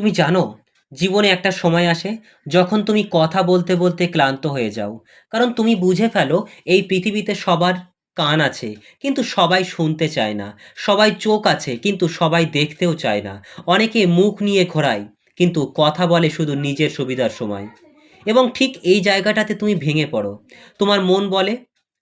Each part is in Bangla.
তুমি জানো, জীবনে একটা সময় আসে যখন তুমি কথা বলতে বলতে ক্লান্ত হয়ে যাও। কারণ তুমি বুঝে ফেলো, এই পৃথিবীতে সবার কান আছে, কিন্তু সবাই শুনতে চায় না। সবাই চোখ আছে, কিন্তু সবাই দেখতেও চায় না। অনেকে মুখ নিয়ে ঘোরায়, কিন্তু কথা বলে শুধু নিজের সুবিধার সময়। এবং ঠিক এই জায়গাটাতে তুমি ভেঙে পড়ো। তোমার মন বলে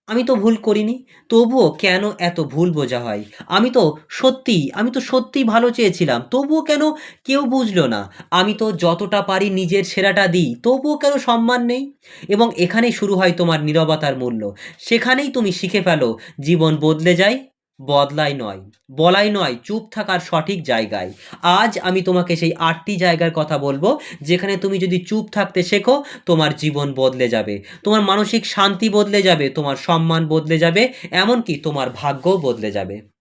আমি তো ভুল করিনি। তবুও কেন এত ভুল বোঝা হয়? আমি তো সত্যি আমি তো সত্যিই ভালো চেয়েছিলাম। তবুও কেন কেউ বুঝলো না? আমি তো যতটা পারি নিজের সেরাটা দিই। তবুও কেন সম্মান নেই? এবং এখানেই শুরু হয় তোমার নিরবতার মূল্য। সেখানেই তুমি শিখে ফেলো, জীবন বদলে যায়। বদলাই নয়, বলাই নয়, চুপ থাকার সঠিক জায়গায়। আজ আমি তোমাকে সেই আটটি জায়গার কথা বলব, যেখানে তুমি যদি চুপ থাকতে শেখো, তোমার জীবন বদলে যাবে। তোমার মানসিক শান্তি বদলে যাবে, তোমার সম্মান বদলে যাবে, এমনকি তোমার ভাগ্যও বদলে যাবে।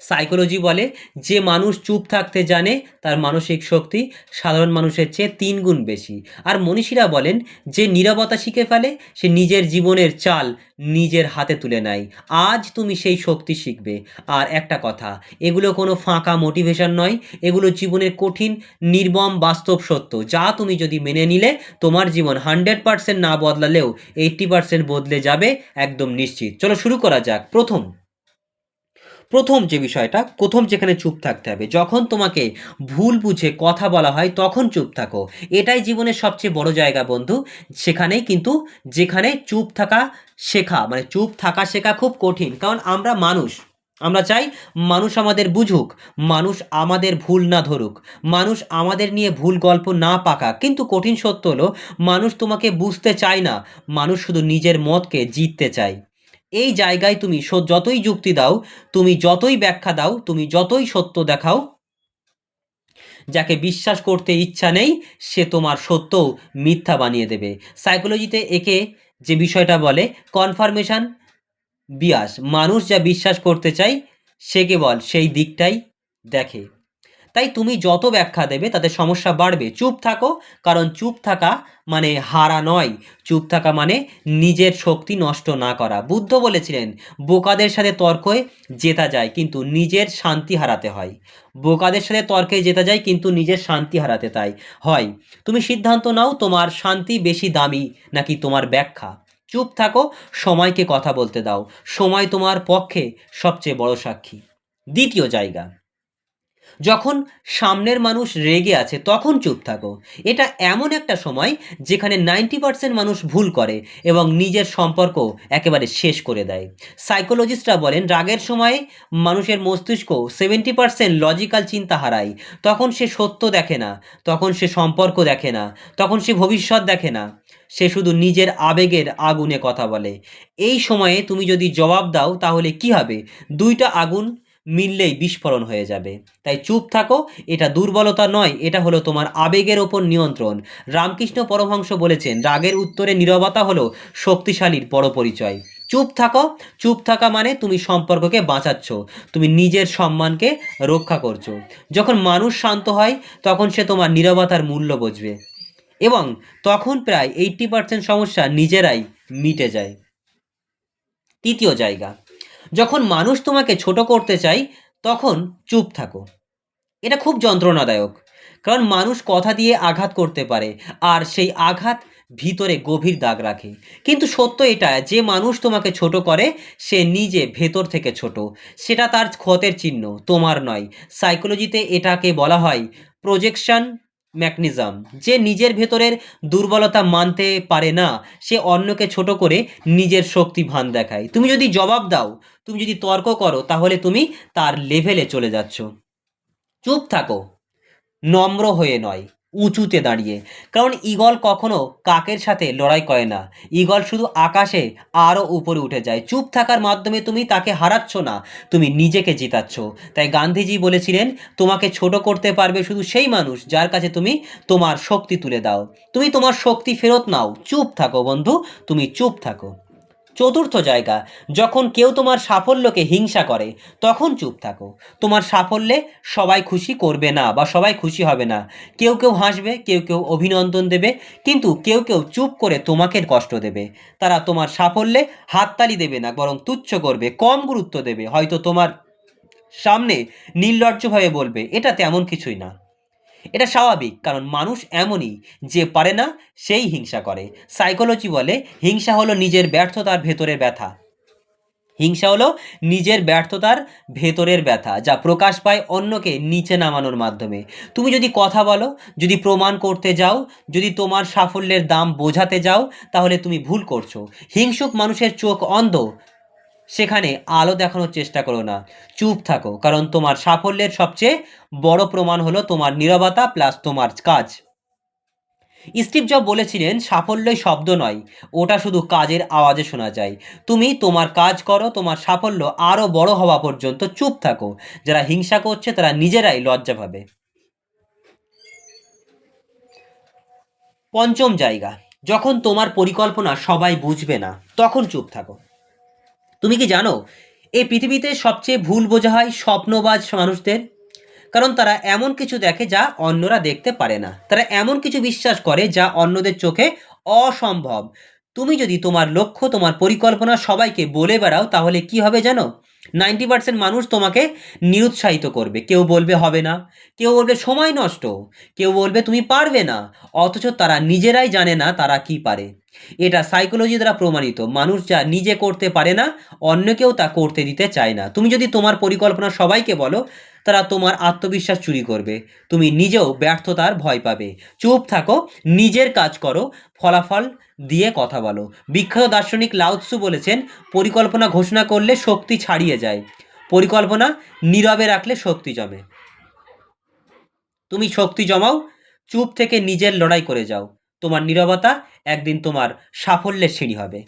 সাইকোলজি বলে, যে মানুষ চুপ থাকতে জানে, তার মানসিক শক্তি সাধারণ মানুষের চেয়ে তিন গুণ বেশি। আর মনীষীরা বলেন, যে নীরবতা শিখে ফেলে, সে নিজের জীবনের চাল নিজের হাতে তুলে নেয়। আজ তুমি সেই শক্তি শিখবে। আর একটা কথা, এগুলো কোনো ফাঁকা মোটিভেশন নয়, এগুলো জীবনের কঠিন, নির্মম, বাস্তব সত্য। যা তুমি যদি মেনে নিলে, তোমার জীবন হান্ড্রেড পার্সেন্ট না বদলালেও এইট্টি পার্সেন্ট বদলে যাবে, একদম নিশ্চিত। চলো শুরু করা যাক। প্রথম প্রথম যে বিষয়টা, প্রথম যেখানে চুপ থাকতে হবে, যখন তোমাকে ভুল বুঝে কথা বলা হয়, তখন চুপ থাকো। এটাই জীবনের সবচেয়ে বড় জায়গা বন্ধু। সেখানেই কিন্তু, যেখানে চুপ থাকা শেখা মানে চুপ থাকা শেখা খুব কঠিন। কারণ আমরা মানুষ, আমরা চাই মানুষ আমাদের বুঝুক, মানুষ আমাদের ভুল না ধরুক, মানুষ আমাদের নিয়ে ভুল গল্প না পাকা। কিন্তু কঠিন সত্য হলো, মানুষ তোমাকে বুঝতে চায় না, মানুষ শুধু নিজের মতকে জিততে চায়। এই জায়গায় তুমি যতই যুক্তি দাও, তুমি যতই ব্যাখ্যা দাও, তুমি যতই সত্য দেখাও, যাকে বিশ্বাস করতে ইচ্ছা নেই, সে তোমার সত্যও মিথ্যা বানিয়ে দেবে। সাইকোলজিতে একে যে বিষয়টা বলে কনফার্মেশন বিয়াস মানুষ যা বিশ্বাস করতে চাই সে কেবল সেই দিকটাই দেখে। তাই তুমি যত ব্যাখ্যা দেবে তাতে সমস্যা বাড়বে। চুপ থাকো, কারণ চুপ থাকা মানে হারা নয়। চুপ থাকা মানে নিজের শক্তি নষ্ট না করা। বুদ্ধ বলেছিলেন, বোকাদের সাথে তর্কে জেতা যায়, কিন্তু নিজের শান্তি হারাতে হয়। বোকাদের সাথে তর্কে জেতা যায়, কিন্তু নিজের শান্তি হারাতে তাই হয়। তুমি সিদ্ধান্ত নাও, তোমার শান্তি বেশি দামি নাকি তোমার ব্যাখ্যা। চুপ থাকো, সময়কে কথা বলতে দাও। সময় তোমার পক্ষে সবচেয়ে বড় সাক্ষী। দ্বিতীয় জায়গা। যখন সামনের মানুষ রেগে আছে, তখন চুপ থাকো। এটা এমন একটা সময় যেখানে নাইনটি পার্সেন্ট মানুষ ভুল করে এবং নিজের সম্পর্ক একেবারে শেষ করে দেয়। সাইকোলজিস্টরা বলেন, রাগের সময় মানুষের মস্তিষ্ক সেভেন্টি পার্সেন্ট লজিক্যাল চিন্তা হারায়। তখন সে সত্য দেখে না, তখন সে সম্পর্ক দেখে না, তখন সে ভবিষ্যৎ দেখে না। সে শুধু নিজের আবেগের আগুনে কথা বলে। এই সময়ে তুমি যদি জবাব দাও, তাহলে কি হবে? দুইটা আগুন মিললেই বিস্ফোরণ হয়ে যাবে। তাই চুপ থাকো, এটা দুর্বলতা নয়, এটা হলো তোমার আবেগের ওপর নিয়ন্ত্রণ। রামকৃষ্ণ পরমহংস বলেছেন, রাগের উত্তরে নীরবতা হলো শক্তিশালীর বড় পরিচয় চুপ থাকো, চুপ থাকা মানে তুমি সম্পর্ককে বাঁচাচ্ছ, তুমি নিজের সম্মানকে রক্ষা করছ। যখন মানুষ শান্ত হয়, তখন সে তোমার নীরবতার মূল্য বুঝবে। এবং তখন প্রায় এইট্টি পার্সেন্ট সমস্যা নিজেরাই মিটে যায়। তৃতীয় জায়গা যখন মানুষ তোমাকে ছোট করতে চায় তখন চুপ থাকো। এটা খুব যন্ত্রণাদায়ক, কারণ মানুষ কথা দিয়ে আঘাত করতে পারে, আর সেই আঘাত ভিতরে গভীর দাগ রাখে। কিন্তু সত্য এটা, যে মানুষ তোমাকে ছোট করে, সে নিজে ভেতর থেকে ছোট। সেটা তার ক্ষতের চিহ্ন, তোমার নয়। সাইকোলজিতে এটাকে বলা হয় প্রজেকশন ম্যাকনিজম যে নিজের ভেতরের দুর্বলতা মানতে পারে না, সে অন্যকে ছোট করে নিজের শক্তি ভান দেখায়। তুমি যদি জবাব দাও তুমি যদি তর্ক করো, তাহলে তুমি তার লেভেলে চলে যাচ্ছ। চুপ থাকো। নম্র হয়ে নয়, উঁচুতে দাঁড়িয়ে। কারণ ঈগল কখনো কাকের সাথে লড়াই করে না। ঈগল শুধু আকাশে আরও উপরে উঠে যায়। চুপ থাকার মাধ্যমে তুমি তাকে হারাচ্ছ না, তুমি নিজেকে জিতাচ্ছ। তাই গান্ধীজি বলেছিলেন, তোমাকে ছোট করতে পারবে শুধু সেই মানুষ যার কাছে তুমি তোমার শক্তি তুলে দাও। তুমি তোমার শক্তি ফেরত নাও। চুপ থাকো বন্ধু, তুমি চুপ থাকো। চতুর্থ জায়গা, যখন কেউ তোমার সাফল্যকে হিংসা করে, তখন চুপ থাকো। তোমার সাফল্যে সবাই খুশি করবে না বা সবাই খুশি হবে না। কেউ কেউ হাসবে, কেউ কেউ অভিনন্দন দেবে, কিন্তু কেউ কেউ চুপ করে তোমাকে কষ্ট দেবে। তারা তোমার সাফল্যে হাততালি দেবে না, বরং তুচ্ছ করবে, কম গুরুত্ব দেবে। হয়তো তোমার সামনে নির্লজ্জভাবে বলবে, এটা তেমন কিছুই না। এটা স্বাভাবিক, কারণ মানুষ এমনই, যে পারে না, সেই হিংসা করে। সাইকোলজি বলে, হিংসা হলো নিজের ব্যর্থতার ভেতরের ব্যথা। হিংসা হলো নিজের ব্যর্থতার ভেতরের ব্যথা, যা প্রকাশ পায় অন্যকে নিচে নামানোর মাধ্যমে। তুমি যদি কথা বলো, যদি প্রমাণ করতে যাও, যদি তোমার সাফল্যের দাম বোঝাতে যাও, তাহলে তুমি ভুল করছ। হিংসুক মানুষের চোখ অন্ধ সেখানে আলো দেখানোর চেষ্টা করো না। চুপ থাকো, কারণ তোমার সাফল্যের সবচেয়ে বড় প্রমাণ হলো তোমার নীরবতা প্লাস তোমার কাজ। স্টিভ জব বলেছিলেন, সাফল্যই শব্দ নয়, ওটা শুধু কাজের আওয়াজে শোনা যায়। তুমি তোমার কাজ করো, তোমার সাফল্য আরও বড় হওয়া পর্যন্ত চুপ থাকো। যারা হিংসা করছে, তারা নিজেরাই লজ্জা পাবে। পঞ্চম জায়গা, যখন তোমার পরিকল্পনা সবাই বুঝবে না, তখন চুপ থাকো। তুমি কি জানো এই পৃথিবীতে সবচেয়ে ভুল বোঝা হয় স্বপ্নবাজ মানুষদের? কারণ তারা এমন কিছু দেখে যা অন্যরা দেখতে পারে না। তারা এমন কিছু বিশ্বাস করে যা অন্যদের চোখে অসম্ভব। তুমি যদি তোমার লক্ষ্য, তোমার পরিকল্পনা সবাইকে বলে বেড়াও, তাহলে কি হবে জানো? নাইনটি পার্সেন্ট মানুষ তোমাকে নিরুৎসাহিত করবে। কেউ বলবে হবে না, কেউ বলবে সময় নষ্ট, কেউ বলবে তুমি পারবে না, অথচ তারা নিজেরাই জানে না তারা কি পারে। এটা সাইকোলজি দ্বারা প্রমাণিত। মানুষ যা নিজে করতে পারে না অন্য কেউ তা করতে দিতে চায় না। তুমি যদি তোমার পরিকল্পনা সবাইকে বলো, তারা তোমার আত্মবিশ্বাস চুরি করবে। তুমি নিজেও ব্যর্থতার ভয় পাবে। চুপ থাকো, নিজের কাজ করো, ফলাফল দিয়ে কথা বলো। বিখ্যাত দার্শনিক লাউৎসু বলেছেন, পরিকল্পনা ঘোষণা করলে শক্তি ছাড়িয়ে যায়। পরিকল্পনা নীরবে রাখলে শক্তি জমে। তুমি শক্তি জমাও, চুপ থেকে নিজের লড়াই করে যাও। তোমার নীরবতা একদিন তোমার সাফল্যের সিঁড়ি হবে।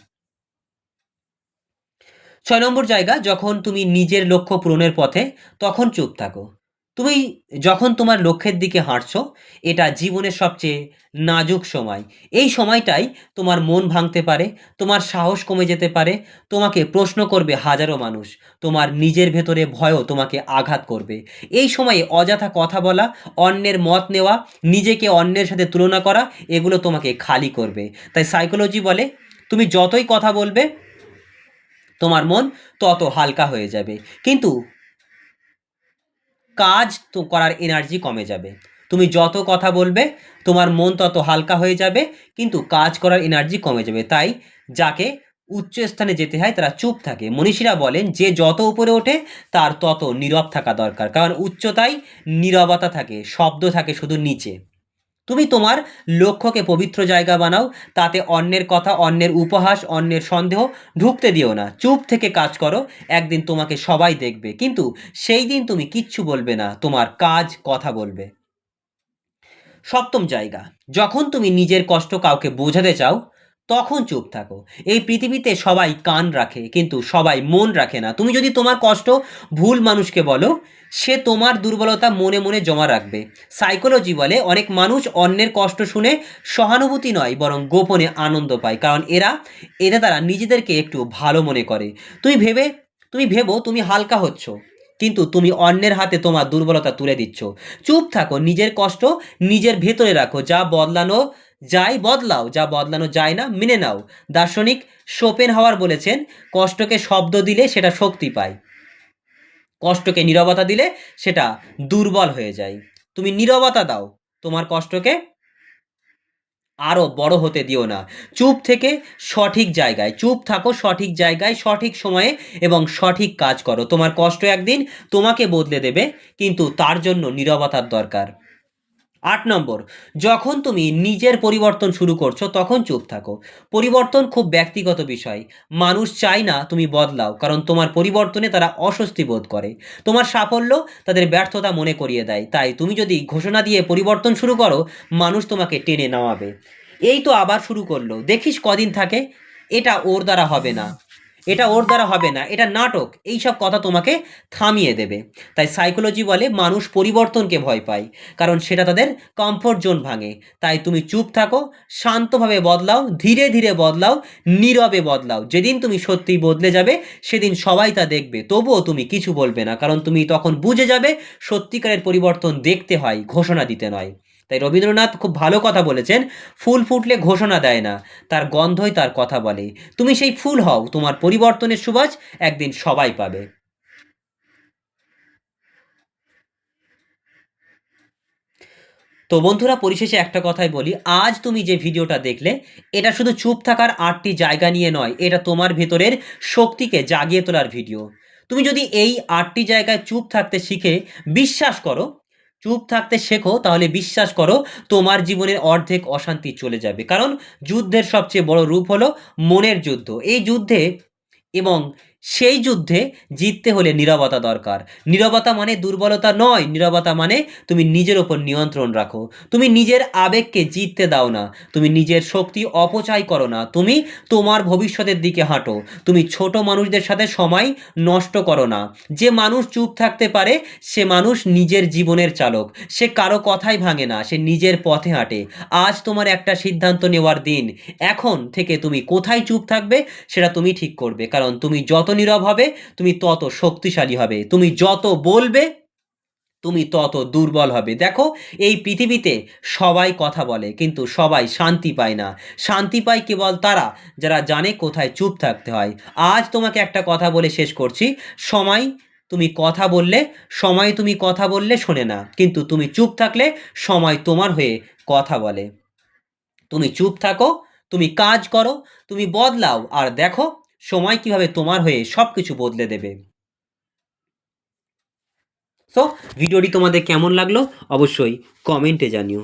ছয় নম্বর জায়গা, যখন তুমি নিজের লক্ষ্য পূরণের পথে, তখন চুপ থাকো। তুমি যখন তোমার লক্ষ্যের দিকে হাঁটছো, এটা জীবনের সবচেয়ে নাজুক সময়। এই সময়টাই তোমার মন ভাঙতে পারে, তোমার সাহস কমে যেতে পারে, তোমাকে প্রশ্ন করবে হাজারো মানুষ, তোমার নিজের ভেতরে ভয়ও তোমাকে আঘাত করবে। এই সময়ে অযথা কথা বলা, অন্যের মত নেওয়া, নিজেকে অন্যের সাথে তুলনা করা, এগুলো তোমাকে খালি করবে। তাই সাইকোলজি বলে, তুমি যতই কথা বলবে, তোমার মন তত হালকা হয়ে যাবে। কিন্তু কাজ তো করার এনার্জি কমে যাবে। তুমি যত কথা বলবে, তোমার মন তত হালকা হয়ে যাবে, কিন্তু কাজ করার এনার্জি কমে যাবে। তাই যাকে উচ্চ স্থানে যেতে হয়, তারা চুপ থাকে। মনীষীরা বলেন, যে যত উপরে ওঠে, তার তত নীরব থাকা দরকার। কারণ উচ্চতায় নীরবতা থাকে, শব্দ থাকে শুধু নিচে। তুমি তোমার লক্ষ্যকে পবিত্র জায়গা বানাও, তাতে অন্যের কথা, অন্যের উপহাস, অন্যের সন্দেহ ঢুকতে দিও না। চুপ থেকে কাজ করো, একদিন তোমাকে সবাই দেখবে। কিন্তু সেই দিন তুমি কিচ্ছু বলবে না, তোমার কাজ কথা বলবে। সপ্তম জায়গা, যখন তুমি নিজের কষ্ট কাউকে বোঝাতে চাও তখন চুপ থাকো। এই পৃথিবীতে সবাই কান রাখে, কিন্তু সবাই মন রাখে না। তুমি যদি তোমার কষ্ট ভুল মানুষকে বলো, সে তোমার দুর্বলতা মনে মনে জমা রাখবে। সাইকোলজি বলে, অনেক মানুষ অন্যের কষ্ট শুনে সহানুভূতি নয়, বরং গোপনে আনন্দ পায়। কারণ এরা এরা তারা নিজেদেরকে একটু ভালো মনে করে। তুমি ভেবে, তুমি ভেবো, তুমি হালকা হচ্ছ, কিন্তু তুমি অন্যের হাতে তোমার দুর্বলতা তুলে দিচ্ছ। চুপ থাকো, নিজের কষ্ট নিজের ভেতরে রাখো। যা বদলানো যায় বদলাও, যা বদলানো যায় না, মেনে নাও। দার্শনিক শোপেন হাওয়ার বলেছেন, কষ্টকে শব্দ দিলে সেটা শক্তি পায়। কষ্টকে নীরবতা দিলে সেটা দুর্বল হয়ে যায়। তুমি নীরবতা দাও, তোমার কষ্টকে আরও বড় হতে দিও না। চুপ থেকে সঠিক জায়গায়, চুপ থাকো সঠিক জায়গায়, সঠিক সময়ে এবং সঠিক কাজ করো। তোমার কষ্ট একদিন তোমাকে বদলে দেবে, কিন্তু তার জন্য নীরবতার দরকার। আট নম্বর, যখন তুমি নিজের পরিবর্তন শুরু করছ, তখন চুপ থাকো। পরিবর্তন খুব ব্যক্তিগত বিষয়। মানুষ চায় না তুমি বদলাও, কারণ তোমার পরিবর্তনে তারা অস্বস্তি বোধ করে। তোমার সাফল্য তাদের ব্যর্থতা মনে করিয়ে দেয়। তাই তুমি যদি ঘোষণা দিয়ে পরিবর্তন শুরু করো, মানুষ তোমাকে টেনে নামাবে। এই তো আবার শুরু করল। দেখিস কদিন থাকে, এটা ওর দ্বারা হবে না। এটা ওর দ্বারা হবে না, এটা নাটক, এই সব কথা তোমাকে থামিয়ে দেবে। তাই সাইকোলজি বলে মানুষ পরিবর্তনকে ভয় পায়, কারণ সেটা তাদের কমফোর্ট জোন ভাঙে। তাই তুমি চুপ থাকো, শান্তভাবে বদলাও, ধীরে ধীরে বদলাও, নীরবে বদলাও। যেদিন তুমি সত্যিই বদলে যাবে, সেদিন সবাই তা দেখবে, তবুও তুমি কিছু বলবে না, কারণ তুমি তখন বুঝে যাবে, সত্যিকারের পরিবর্তন দেখতে হয়, ঘোষণা দিতে নয়। তাই রবীন্দ্রনাথ খুব ভালো কথা বলেছেন, ফুল ফুটলে ঘোষণা দেয় না, তার গন্ধই তার কথা বলে। তুমি সেই ফুল হও, তোমার পরিবর্তনের সুবাস একদিন সবাই পাবে। তো বন্ধুরা, পরিশেষে একটা কথাই বলি, আজ তুমি যে ভিডিওটা দেখলে, এটা শুধু চুপ থাকার আটটি জায়গা নিয়ে নয়, এটা তোমার ভেতরের শক্তিকে জাগিয়ে তোলার ভিডিও। তুমি যদি এই আটটি জায়গায় চুপ থাকতে শিখে, বিশ্বাস করো চুপ থাকতে শেখো, তাহলে বিশ্বাস করো তোমার জীবনের অর্ধেক অশান্তি চলে যাবে। কারণ যুদ্ধের সবচেয়ে বড় রূপ হলো মনের যুদ্ধ। এই যুদ্ধে এবং সেই যুদ্ধে জিততে হলে নীরবতা দরকার। নীরবতা মানে দুর্বলতা নয়, নীরবতা মানে তুমি নিজের ওপর নিয়ন্ত্রণ রাখো। তুমি নিজের আবেগকে জিততে দাও না। তুমি নিজের শক্তি অপচয় করো না। তুমি তোমার ভবিষ্যতের দিকে হাঁটো। তুমি ছোট মানুষদের সাথে সময় নষ্ট করো না। যে মানুষ চুপ থাকতে পারে, সে মানুষ নিজের জীবনের চালক। সে কারও কথাই ভাঙে না, সে নিজের পথে হাঁটে। আজ তোমার একটা সিদ্ধান্ত নেওয়ার দিন। এখন থেকে তুমি কোথায় চুপ থাকবে, সেটা তুমি ঠিক করবে। কারণ তুমি যত নীরব হবে, তুমি তত শক্তিশালী হবে, তুমি যত বলবে, তুমি তত দুর্বল হবে। দেখো, এই পৃথিবীতে সবাই কথা বলে, কিন্তু সবাই শান্তি পায় না। শান্তি পায় কেবল তারা, যারা জানে কোথায় চুপ থাকতে হয়। আজ তোমাকে একটা কথা বলে শেষ করছি, সময় তুমি কথা বললে, সময় তুমি কথা বললে শোনে না, কিন্তু তুমি চুপ থাকলে সময় তোমার হয়ে কথা বলে। তুমি চুপ থাকো, তুমি কাজ করো, তুমি বদলাও, আর দেখো সময় কীভাবে তোমার হয়ে সব কিছু বদলে দেবে। সো ভিডিওটি তোমাদের কেমন লাগল? অবশ্যই কমেন্টে জানিও।